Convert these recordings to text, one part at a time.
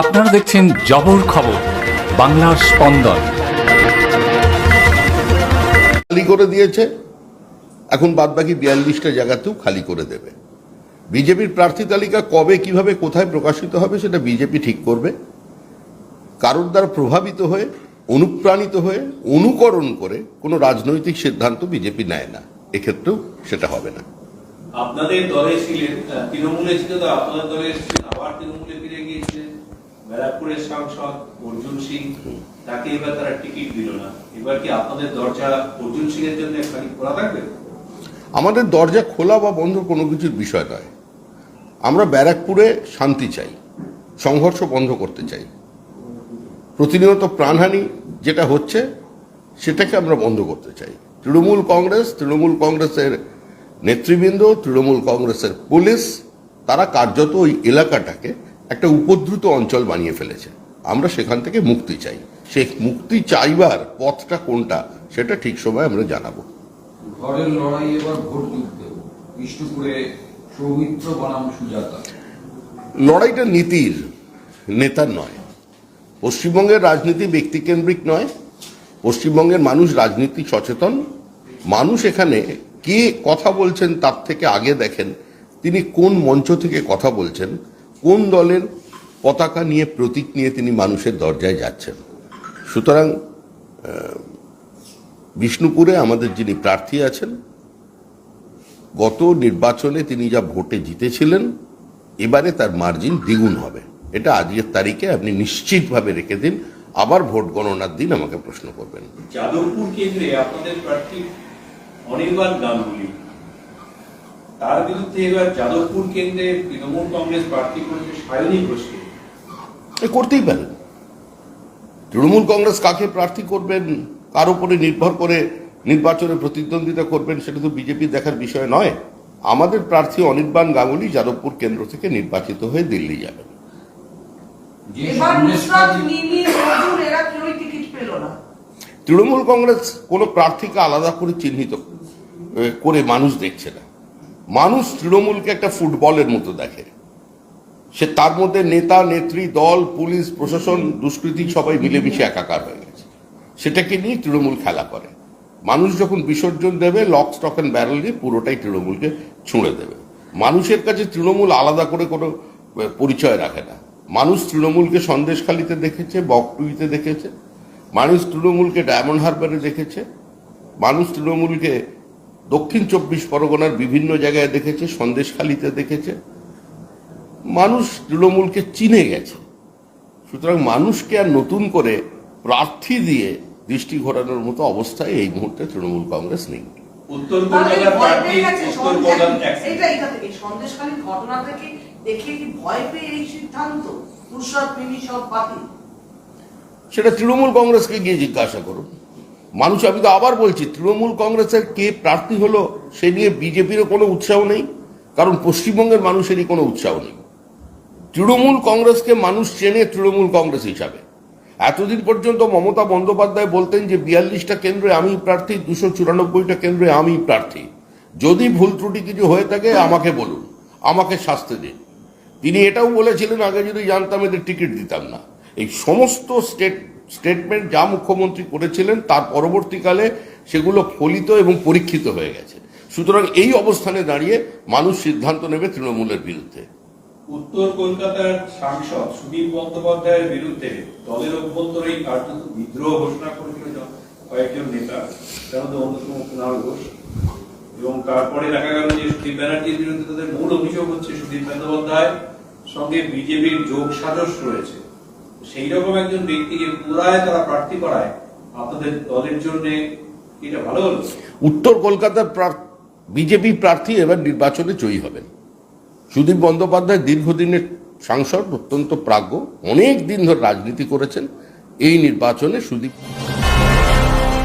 আপনারা দেখছেন জবর খবর বাংলার স্পন্দন। খালি করে দিয়েছে এখন বাদবাকি বিয়াল্লিশটা জায়গাতেও খালি করে দেবে। বিজেপির প্রার্থী তালিকা কবে কীভাবে কোথায় প্রকাশিত হবে সেটা বিজেপি ঠিক করবে। কারোর দ্বারা প্রভাবিত হয়ে অনুপ্রাণিত হয়ে অনুকরণ করে কোনো রাজনৈতিক সিদ্ধান্ত বিজেপি নেয় না। এক্ষেত্রেও সেটা হবে না। আপনাদের দলে ছিলেন তৃণমূলে ছিল তো আপনাদের দলে আবার তৃণমূলে ফিরে গিয়েছিলেন ব্যারাকপুরের সাংসদ অর্জুন সিং, তাকে এবার তারা টিকিট দিল না। এবার কি আপনাদের দরজা অর্জুন সিং এর জন্য খালি খোলা থাকবে? আমাদের দরজা খোলা বা বন্ধ কোনো কিছুর বিষয় নয়। আমরা ব্যারাকপুরে শান্তি চাই, সংঘর্ষ বন্ধ করতে চাই। প্রতিনিয়ত প্রাণহানি যেটা হচ্ছে, সেটাকে আমরা বন্ধ করতে চাই। তৃণমূল কংগ্রেস, তৃণমূল কংগ্রেসের নেতৃবৃন্দ, তৃণমূল কংগ্রেসের পুলিশ, তারা কার্যত ওই এলাকাটাকে একটা উপদ্রুত অঞ্চল বানিয়ে ফেলেছে। আমরা সেখান থেকে মুক্তি চাই। সেই মুক্তি চাইবার পথটা কোনটা সেটা ঠিক সময় আমরা জানাব। ঘরের লড়াই এবার ভোট যুদ্ধ বিষ্ণুপুরে সৌমিত্র বনাম সুজাতা। লড়াইটা নীতির নেতার নয়। পশ্চিমবঙ্গের রাজনীতি ব্যক্তিকেন্দ্রিক নয়। পশ্চিমবঙ্গের মানুষ রাজনীতি সচেতন। মানুষ এখানে কে কথা বলছেন তার থেকে আগে দেখেন। তিনি কোন মঞ্চ থেকে কথা বলছেন। কোন দলের পতাকা নিয়ে প্রতীক নিয়ে তিনি মানুষের দরজায় যাচ্ছেন? সুতরাং বিষ্ণুপুরে আমাদের যিনি প্রার্থী আছেন, গত নির্বাচনে তিনি যা ভোটে জিতেছিলেন, এবারে তার মার্জিন দ্বিগুণ হবে। এটা আজকের তারিখে আপনি নিশ্চিতভাবে রেখে দিন। আবার ভোট গণনার দিন আমাকে প্রশ্ন করবেন। যাদবপুর কেন্দ্রে আপনাদের প্রার্থী অনির্বাণ গাঙ্গুলি। তার বিরুদ্ধে এবার যাদবপুর কেন্দ্রে তৃণমূল কংগ্রেস প্রার্থী করেছে সায়নী ঘোষকে। এ করতেই পারেন তৃণমূল কংগ্রেস কাকে প্রার্থী করবেন কার উপরে নির্ভর করে নির্বাচনে প্রতিদ্বন্দ্বিতা করবেন সেটা তো বিজেপি দেখার বিষয় নয়। আমাদের প্রার্থী অনির্বাণ গাঙ্গুলি যাদবপুর কেন্দ্র থেকে নির্বাচিত হয়ে দিল্লি যাবেন। তৃণমূল কংগ্রেস কোনো প্রার্থীকে আলাদা করে চিহ্নিত করে মানুষ দেখছে না। মানুষ তৃণমূলকে একটা ফুটবলের মতো দেখে। সে তার মধ্যে নেতা, নেত্রী, দল, পুলিশ, প্রশাসন, দুষ্কৃতী সবাই মিলেমিশে একাকার হয়ে গেছে। সেটাকে নিয়ে তৃণমূল খেলা করে। মানুষ যখন বিসর্জন দেবে, লক, স্টক অ্যান্ড ব্যারেল দিয়ে পুরোটাই তৃণমূলকে ছুঁড়ে দেবে। মানুষের কাছে তৃণমূল আলাদা করে কোনো পরিচয় রাখে না। মানুষ তৃণমূলকে সন্দেশখালিতে দেখেছে বকটুইতে দেখেছে। মানুষ তৃণমূলকে ডায়মন্ড হারবারে দেখেছে। মানুষ তৃণমূলকে দক্ষিণ চব্বিশ পরগনার বিভিন্ন জায়গায় দেখেছে সন্দেশখালিতে দেখেছে। মানুষ তৃণমূলকে চিনে গেছে। সুতরাং মানুষকে আর নতুন করে প্রার্থী দিয়ে দৃষ্টি ঘোরানোর মতো অবস্থায় এই মুহূর্তে তৃণমূল কংগ্রেস নেই। সেটা তৃণমূল কংগ্রেসকে গিয়ে জিজ্ঞাসা করুন। মানুষ, আমি তো আবার বলছি, তৃণমূল কংগ্রেসের কে প্রার্থী হলো, সে নিয়ে বিজেপিরও কোনো উৎসাহ নেই, কারণ পশ্চিমবঙ্গের মানুষেরই কোনো উৎসাহ নেই। তৃণমূল কংগ্রেসকে মানুষ চেনে তৃণমূল কংগ্রেস হিসাবে। এতদিন পর্যন্ত মমতা বন্দ্যোপাধ্যায় বলতেন যে, বিয়াল্লিশটা কেন্দ্রে আমি প্রার্থী, দুশো চুরানব্বইটা কেন্দ্রে আমি প্রার্থী। যদি ভুল ত্রুটি কিছু হয়ে থাকে, আমাকে বলুন, আমাকে শাস্তি দিন। তিনি এটাও বলেছিলেন, আগে যদি জানতাম এদের টিকিট দিতাম না। এই সমস্ত স্টেট স্টেটমেন্ট যা মুখ্যমন্ত্রী করেছিলেন, তার পরবর্তীকালে সেগুলো ফলিত এবং পরীক্ষিত হয়ে গেছে। সুতরাং এই অবস্থানে দাঁড়িয়ে মানুষ সিদ্ধান্ত নেবে তৃণমূলের বিরুদ্ধে। উত্তর কলকাতার সাংসদ সুদীপ বন্দ্যোপাধ্যায়ের বিরুদ্ধে দলের অভ্যন্তরেই কার্যত বিদ্রোহ ঘোষণা করেছিল কয়েকজন নেতা। তার মধ্যে অন্যতম কুণাল ঘোষ। এবং তারপরে দেখা গেল যে সুদীপ ব্যানার্জির বিরুদ্ধে তাদের মূল অভিযোগ হচ্ছে সুদীপ বন্দ্যোপাধ্যায় সঙ্গে বিজেপির যোগ সাজস রয়েছে। সেই রকম একজন ব্যক্তিকে পুরায় তারা প্রার্থী করায়, আপনাদের দলের জন্য এটা ভালো হলো? উত্তর কলকাতার বিজেপি প্রার্থী এবার নির্বাচনে জয়ী হবেন। সুদীপ বন্দ্যোপাধ্যায় দীর্ঘদিনের সাংসদ, অত্যন্ত প্রাজ্ঞ, অনেক দিন ধরে রাজনীতি করেছেন। এই নির্বাচনে Sudip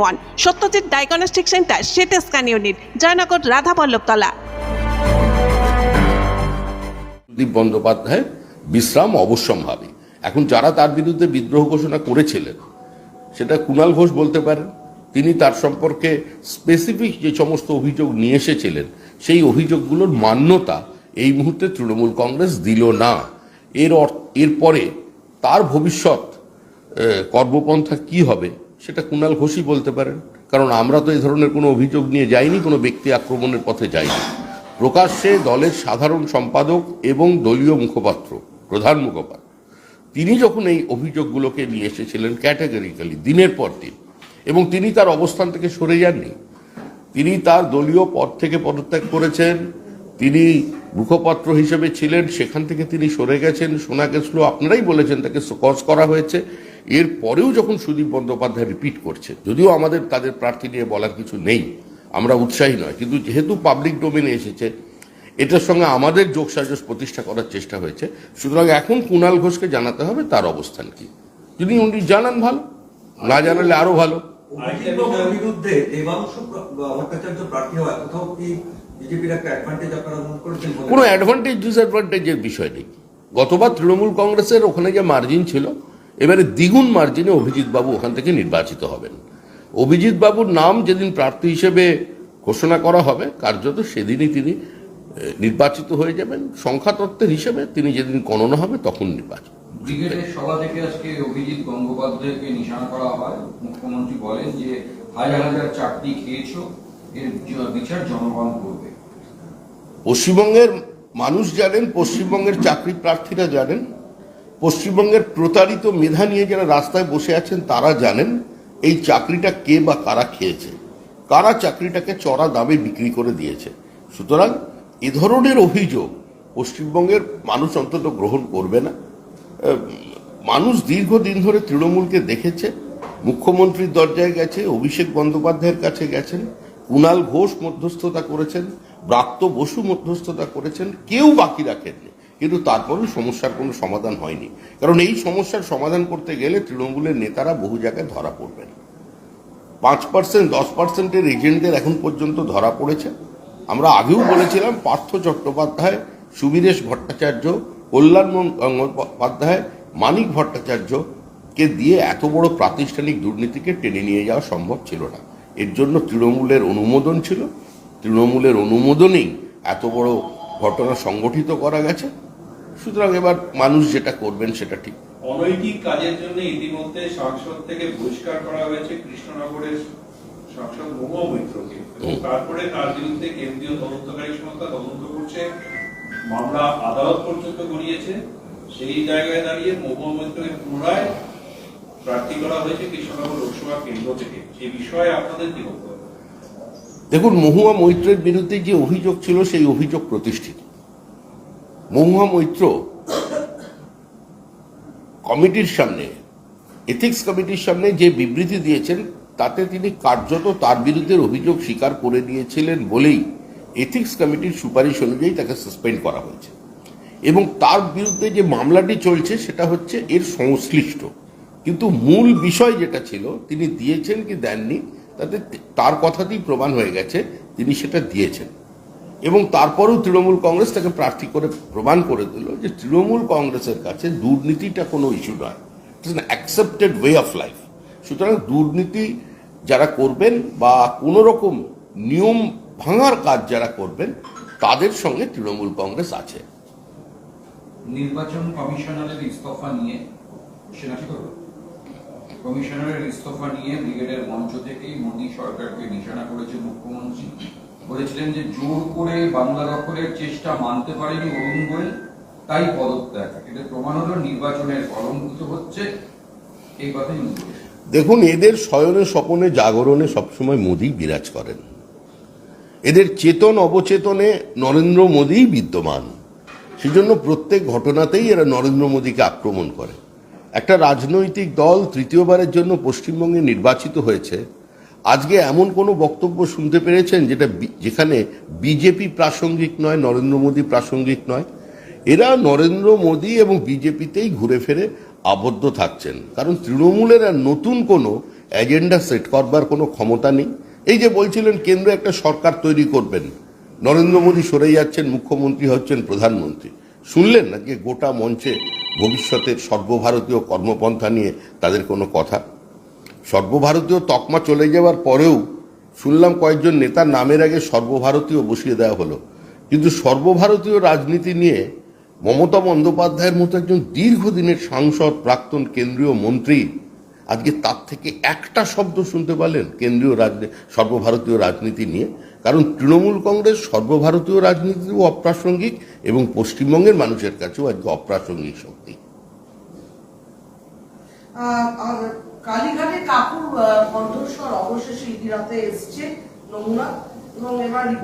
one. Satyajit diagnostic centre CT scan unit, Joynagar Radhaballavtala. Dip Bandyopadhyay বিশ্রাম অবশ্যম্ভাবী। এখন যারা তার বিরুদ্ধে বিদ্রোহ ঘোষণা করেছিলেন, সেটা কুণাল ঘোষ বলতে পারেন, তিনি তার সম্পর্কে স্পেসিফিক যে সমস্ত অভিযোগ নিয়ে এসেছিলেন, সেই অভিযোগগুলোর মান্যতা এই মুহূর্তে তৃণমূল কংগ্রেস দিল না। এর এরপরে তার ভবিষ্যৎ কর্মপন্থা কি হবে সেটা কুণাল ঘোষই বলতে পারেন। কারণ আমরা তো এই ধরনের কোনো অভিযোগ নিয়ে যাইনি, কোনো ব্যক্তি আক্রমণের পথে যাইনি। প্রকাশ্যে দলের সাধারণ সম্পাদক এবং দলীয় মুখপাত্র, প্রধান মুখপাত্র, তিনি যখন এই অভিযোগগুলোকে নিয়ে এসেছিলেন ক্যাটাগরিক্যালি, দিনের পর দিন, এবং তিনি তার অবস্থান থেকে সরে যাননি, তিনি তার দলীয় পদ থেকে পদত্যাগ করেছেন, তিনি মুখপাত্র হিসেবে ছিলেন, সেখান থেকে তিনি সরে গেছেন। শোনা গেছিল, আপনারাই বলেছেন তাকে কজ করা হয়েছে। এর পরেও যখন সুদীপ বন্দ্যোপাধ্যায় রিপিট করছে যদিও আমাদের তাদের প্রার্থী নিয়ে বলার কিছু নেই আমরা উৎসাহী নয় কিন্তু যেহেতু পাবলিক ডোমেনে এসেছে এটার সঙ্গে আমাদের যোগসাজস প্রতিষ্ঠা করার চেষ্টা হয়েছে সুতরাং এখন কুণাল ঘোষকে জানাতে হবে তার অবস্থান কি। যদি উনি জানান ভালো না জানালে আরও ভালো। বিরুদ্ধে দেবাংশু ভট্টাচার্য প্রার্থী কোথাও কি বিজেপির একটা অ্যাডভান্টেজ আপনারা মনে করেছেন কোনো অ্যাডভান্টেজ ডিসঅ্যাডভান্টেজের বিষয় নেই। গতবার তৃণমূল কংগ্রেসের ওখানে যে মার্জিন ছিল এবারে দ্বিগুণ মার্জিনে অভিজিৎবাবু ওখান থেকে নির্বাচিত হবেন। অভিজিৎ বাবুর নাম যেদিন প্রার্থী হিসেবে ঘোষণা করা হবে কার্যত সেদিনই তিনি নির্বাচিত হয়ে যাবেন। সংখ্যাতত্ত্বের হিসেবে তিনি যেদিন গণনা হবে তখন নির্বাচিত। ব্রিগেডের সভা থেকে আজকে অভিজিৎ গঙ্গোপাধ্যায়কে নিশানা করা হয়। মুখ্যমন্ত্রী বলেন যে হাজার হাজার চাকরি খেয়েছো এর বিচার জনগণ করবে। পশ্চিমবঙ্গের মানুষ জানেন পশ্চিমবঙ্গের চাকরি প্রার্থীরা জানেন। পশ্চিমবঙ্গের প্রতারিত মেধা নিয়ে যারা রাস্তায় বসে আছেন, তারা জানেন এই চাকরিটা কে বা কারা খেয়েছে। কারা চাকরিটাকে চড়া দামে বিক্রি করে দিয়েছে। সুতরাং এ ধরনের অভিযোগ পশ্চিমবঙ্গের মানুষ অন্তত গ্রহণ করবে না। মানুষ দীর্ঘদিন ধরে তৃণমূলকে দেখেছে, মুখ্যমন্ত্রীর দরজায় গেছে, অভিষেক বন্দ্যোপাধ্যায়ের কাছে গেছেন, কুণাল ঘোষ মধ্যস্থতা করেছেন, ব্রাত্য বসু মধ্যস্থতা করেছেন, কেউ বাকি রাখেননি। কিন্তু তারপরেও সমস্যার কোনো সমাধান হয়নি। কারণ এই সমস্যার সমাধান করতে গেলে তৃণমূলের নেতারা বহু জায়গায় ধরা পড়বেন। পাঁচ পার্সেন্ট দশ পার্সেন্টের এজেন্টদের এখন পর্যন্ত ধরা পড়েছে। আমরা আগেও বলেছিলাম, পার্থ চট্টোপাধ্যায়, সুবীরেশ ভট্টাচার্য, কল্যাণ গঙ্গোপাধ্যায়, মানিক ভট্টাচার্যকে দিয়ে এত বড় প্রাতিষ্ঠানিক দুর্নীতিকে টেনে নিয়ে যাওয়া সম্ভব ছিল না। এর জন্য তৃণমূলের অনুমোদন ছিল। তৃণমূলের অনুমোদনেই এত বড় ঘটনা সংগঠিত করা গেছে। সুতরাং এবার মানুষ যেটা করবেন সেটা ঠিক। অনৈতিক কাজের জন্য ইতিমধ্যে সংসদ থেকে বহিষ্কার করা হয়েছে কৃষ্ণনগরের সাংসদ মহুয়া মৈত্রকে। তারপরে তার বিরুদ্ধে কেন্দ্রীয় তদন্তকারী সংস্থা তদন্ত করছে। মামলা আদালত পর্যন্ত গড়িয়েছে। সেই জায়গায় দাঁড়িয়ে মহুয়া মৈত্রকে পুনরায় প্রার্থী করা হয়েছে কৃষ্ণনগর লোকসভা কেন্দ্র থেকে। বিষয়ে আপনাদের কি বক্তব্য? দেখুন মহুয়া মৈত্রের বিরুদ্ধে যে অভিযোগ ছিল সেই অভিযোগ প্রতিষ্ঠিত। মহুয়া মৈত্র কমিটির সামনে এথিক্স কমিটির সামনে যে বিবৃতি দিয়েছেন, তাতে তিনি কার্যত তার বিরুদ্ধে অভিযোগ স্বীকার করে নিয়েছিলেন বলেই এথিক্স কমিটির সুপারিশ অনুযায়ী তাকে সাসপেন্ড করা হয়েছে। এবং তার বিরুদ্ধে যে মামলাটি চলছে, সেটা হচ্ছে এর সংশ্লিষ্ট। কিন্তু মূল বিষয় যেটা ছিল, তিনি দিয়েছেন কি দেননি, তাতে তার কথাতেই প্রমাণ হয়ে গেছে, তিনি সেটা দিয়েছেন। এবং তারপরেও তৃণমূল কংগ্রেস তাকে প্রার্থী করে প্রমাণ করে দিল যে তৃণমূল কংগ্রেসের কাছে দুর্নীতিটা কোনো ইস্যু নয়। It's an accepted way of life সুতরাং দুর্নীতি যারা করবেন বা কোনো রকম নিয়ম ভাঙার কাজ যারা করবেন, তাদের সঙ্গে তৃণমূল কংগ্রেস আছে। নির্বাচন কমিশনারের ইস্তফা নিয়ে? কমিশনারের ইস্তফা নিয়ে ব্রিগেডের মঞ্চ থেকেই মোদী সরকারকে নিশানা করেছে মুখ্যমন্ত্রী। বলেছিলেন যে জোর করে বাংলা দখলের চেষ্টা মানতে পারেনি অরুণ গোয়েল, তাই পদত্যাগ। এটা প্রমাণ হলো নির্বাচনের কলঙ্কিত হচ্ছে এই কথাই উনি দেখুন, এদের শয়নে স্বপনে জাগরণে সবসময় মোদি বিরাজ করেন। এদের চেতন অবচেতনে নরেন্দ্র মোদিই বিদ্যমান। সেজন্য প্রত্যেক ঘটনাতেই এরা নরেন্দ্র মোদীকে আক্রমণ করে। একটা রাজনৈতিক দল তৃতীয়বারের জন্য পশ্চিমবঙ্গে নির্বাচিত হয়েছে আজকে এমন কোনো বক্তব্য শুনতে পেরেছেন যেটা যেখানে বিজেপি প্রাসঙ্গিক নয়, নরেন্দ্র মোদী প্রাসঙ্গিক নয়? এরা নরেন্দ্র মোদী এবং বিজেপিতেই ঘুরে ফিরে আবদ্ধ থাকছেন। কারণ তৃণমূলের আর নতুন কোনো এজেন্ডা সেট করবার কোনো ক্ষমতা নেই। এই যে বলছিলেন, কেন্দ্র একটা সরকার তৈরি করবেন। নরেন্দ্র মোদী সরে যাচ্ছেন, মুখ্যমন্ত্রী হচ্ছেন, প্রধানমন্ত্রী। শুনলেন না যে গোটা মঞ্চে ভবিষ্যতের সর্বভারতীয় কর্মপন্থা নিয়ে তাদের কোনো কথা? সর্বভারতীয় তকমা চলে যাওয়ার পরেও শুনলাম কয়েকজন নেতার নামের আগে সর্বভারতীয় বসিয়ে দেওয়া হলো। কিন্তু সর্বভারতীয় রাজনীতি নিয়ে মমতা বন্দ্যোপাধ্যায়ের মতো একজন দীর্ঘদিনের সাংসদ, প্রাক্তন কেন্দ্রীয় মন্ত্রী, আজকে তার থেকে একটা শব্দ শুনতে পারলেন কেন্দ্রীয় রাজনীতি সর্বভারতীয় রাজনীতি নিয়ে। কারণ তৃণমূল কংগ্রেস সর্বভারতীয় রাজনীতিও অপ্রাসঙ্গিক এবং পশ্চিমবঙ্গের মানুষের কাছেও আজকে অপ্রাসঙ্গিক শক্তি। কালীঘাটে কাকুর কণ্ঠস্বর অবশেষে ইন্দিরাতে এসছে নমুনা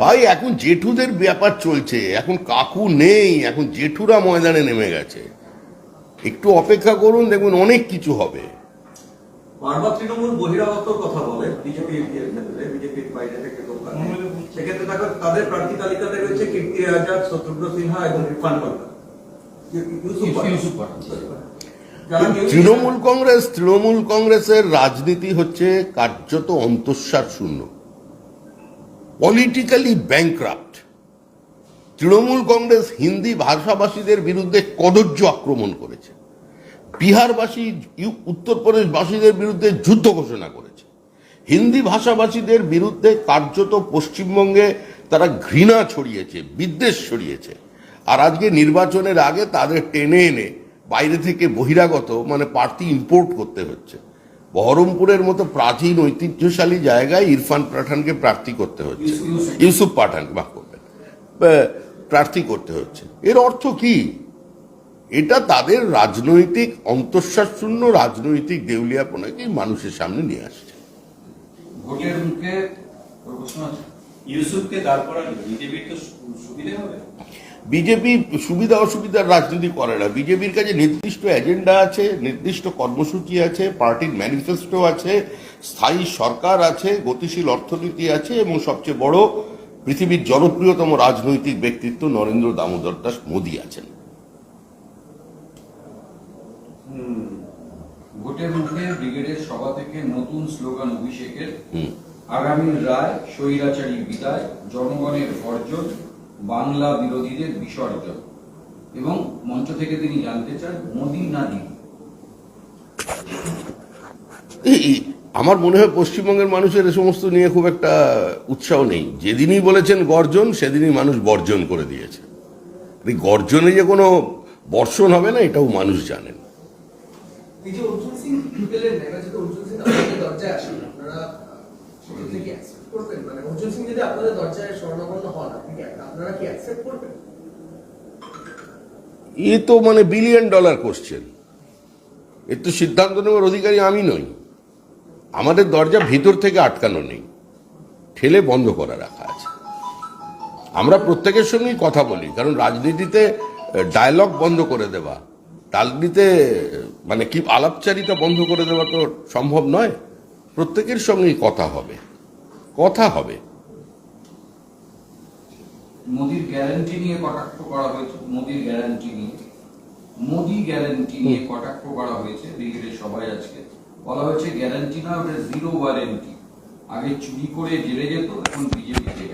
ভাই এখন জেঠুদের ব্যাপার চলছে। এখন কাকু নেই এখন জেঠুরা ময়দানে নেমে গেছে। একটু অপেক্ষা করুন দেখুন অনেক কিছু হবে। বারবার তৃণমূল বহিরাগতর কথা বলে বিজেপির ক্ষেত্রে বিজেপির বাইরে থেকে লোক সেক্ষেত্রে দেখো তাদের প্রার্থী তালিকাতে রয়েছে কীর্তি আজাদ শত্রুঘ্ন সিনহা এবং ইরফান পাঠান। ইউসুফ তৃণমূল কংগ্রেস, তৃণমূল কংগ্রেসের রাজনীতি হচ্ছে কার্যত অন্তঃসার শূন্য। পলিটিক্যালি ব্যাংক্রাফ্ট তৃণমূল কংগ্রেস হিন্দি ভাষাভাষীদের বিরুদ্ধে কদর্য আক্রমণ করেছে। বিহারবাসী উত্তরপ্রদেশবাসীদের বিরুদ্ধে যুদ্ধ ঘোষণা করেছে। হিন্দি ভাষাভাষীদের বিরুদ্ধে কার্যত পশ্চিমবঙ্গে তারা ঘৃণা ছড়িয়েছে, বিদ্বেষ ছড়িয়েছে। আর আজকে নির্বাচনের আগে তাদের টেনে এনে বাইরে থেকে বহিরাগত মানে প্রার্থী ইম্পোর্ট করতে হচ্ছে। বহরমপুরের মতো প্রাচীন ঐতিহ্যশালী জায়গায় ইরফান পাঠানকে প্রার্থী করতে হচ্ছে। ইউসুফ পাঠান মাফ করবেন প্রার্থী করতে হচ্ছে। এর অর্থ কি? এটা তাদের রাজনৈতিক অন্তঃসার শূন্য রাজনৈতিক দেউলিয়াপনাকে মানুষের সামনে নিয়ে আসছে। ভোটের মুখে ইউসুফকে দাঁড় বিজেপির তো সুবিধে হবে? বিজেপি সুবিধা অসুবিধার রাজনীতি করে না। বিজেপির কাছে নির্দিষ্ট এজেন্ডা আছে নির্দিষ্ট কর্মসূচি আছে পার্টির ম্যানিফেস্টো আছে স্থায়ী সরকার আছে গতিশীল অর্থনীতি আছে এবং সবচেয়ে বড় পৃথিবীর জনপ্রিয়তম রাজনৈতিক ব্যক্তিত্ব নরেন্দ্র দামোদর দাস মোদী আছেন। ভোটের মুখে ব্রিগেডের সভা থেকে নতুন স্লোগান অভিষেকের। হুম। আগামীর রায় স্বৈরাচারী বিদায় জনগণের অর্জন বাংলা বিরোধীদের বিসর্জন। এবং মঞ্চ থেকে তিনি জানতে চান মোদি না আমার মনে হয় পশ্চিমবঙ্গের মানুষের এ সমস্ত নিয়ে খুব একটা উৎসাহ নেই। যেদিনই বলেছেন গর্জন সেদিনই মানুষ বর্জন করে দিয়েছে। এই গর্জনে যে কোনো বর্ষণ হবে না এটাও মানুষ জানেন। আপনারা আপনারা কি অ্যাকসেপ্ট করবেন? এ তো মানে বিলিয়ন ডলার কোশ্চেন এর তো সিদ্ধান্ত নেওয়ার অধিকারী আমি নই। আমাদের দরজা ভিতর থেকে আটকানো নেই। ঠেলে বন্ধ করা রাখা আছে। আমরা প্রত্যেকের সঙ্গেই কথা বলি, কারণ রাজনীতিতে ডায়লগ বন্ধ করে দেওয়া, রাজনীতিতে মানে কি আলাপচারিতা বন্ধ করে দেওয়া তো সম্ভব নয়। প্রত্যেকের সঙ্গেই কথা হবে। কথা হবে। মোদির গ্যারান্টি নিয়ে কটাক্ষ করা হয়েছে মোদির গ্যারান্টি নিয়ে। মোদি গ্যারান্টি নিয়ে কটাক্ষ করা হয়েছে ব্রিগেডের সবাই আজকে। বলা হয়েছে গ্যারান্টি না ওটা জিরো ওয়ারেন্টি আগে চুরি করে জেলে যেত এখন বিজেপিতে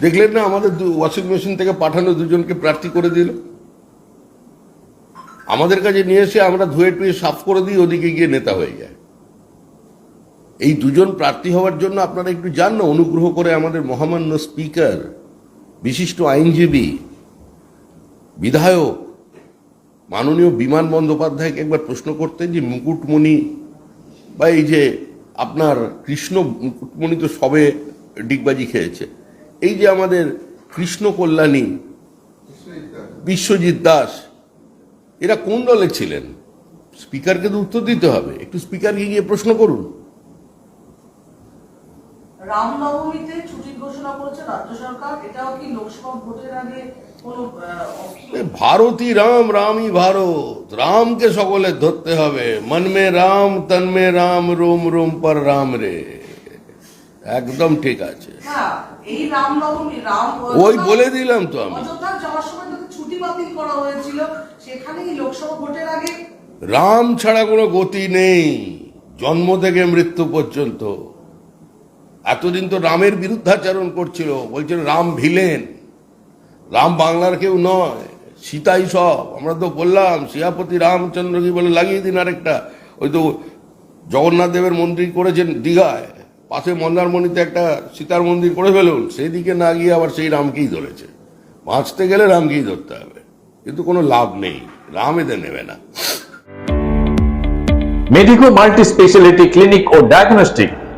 দেখলেন না আমাদের ওয়াশিং মেশিন থেকে পাঠানো দুজনকে প্রার্থী করে দিল? আমাদের কাছে নিয়ে এসে আমরা ধুয়ে টুয়ে সাফ করে দিই ওদিকে গিয়ে নেতা হয়ে যায়। এই দুজন প্রার্থী হওয়ার জন্য আপনারা একটু যান না, অনুগ্রহ করে আমাদের মহামান্য স্পিকার, বিশিষ্ট আইনজীবী, বিধায়ক, মাননীয় বিমান বন্দ্যোপাধ্যায়কে একবার প্রশ্ন করতেন যে মুকুটমণি বা এই যে আপনার কৃষ্ণ মুকুটমণি তো সবে ডিগবাজি খেয়েছে। এই যে আমাদের কৃষ্ণ কল্যাণী, বিশ্বজিৎ দাস, এরা কোন দলে ছিলেন? স্পিকারকে তো উত্তর দিতে হবে। একটু স্পিকারকে গিয়ে প্রশ্ন করুন। রামনবমীতে ছুটির ঘোষণা করেছে রাজ্য সরকার। এটাও কি লোকসভা ভোটের আগে ভারতই রাম রামই ভারত। রামকে সকলে ধরতে হবে। মন মে রাম তন মে রাম রোম রোম পর রাম রে। একদম ঠিক আছে। রাম ওই বলে দিলাম তো আমি। অযোধ্যা যাওয়ার সময় তো ছুটি বাতিল করা হয়েছিল। সেখানেই লোকসভা ভোটের আগে রাম ছাড়া কোনো গতি নেই। জন্ম থেকে মৃত্যু পর্যন্ত। এতদিন তো রামের বিরুদ্ধাচরণ করছিল, বলছিল রাম ভিলেন, রাম বাংলার কেউ নয়, সীতাই সব। আমরা তো বললাম সিয়াপতি রামচন্দ্র কি বলে লাগিয়ে দিন আরেকটা। ওই তো জগন্নাথ দেবের মন্দির করেছেন দীঘায়, পাশে মন্দারমণিতে একটা সীতার মন্দির করে ফেলুন সেই দিকে না গিয়ে আবার সেই রামকেই ধরেছে। বাঁচতে গেলে রামকেই ধরতে হবে, কিন্তু কোনো লাভ নেই, রাম এদের নেবে না। মেডিকো মাল্টি স্পেশালিটি ক্লিনিক ও ডায়াগনস্টিক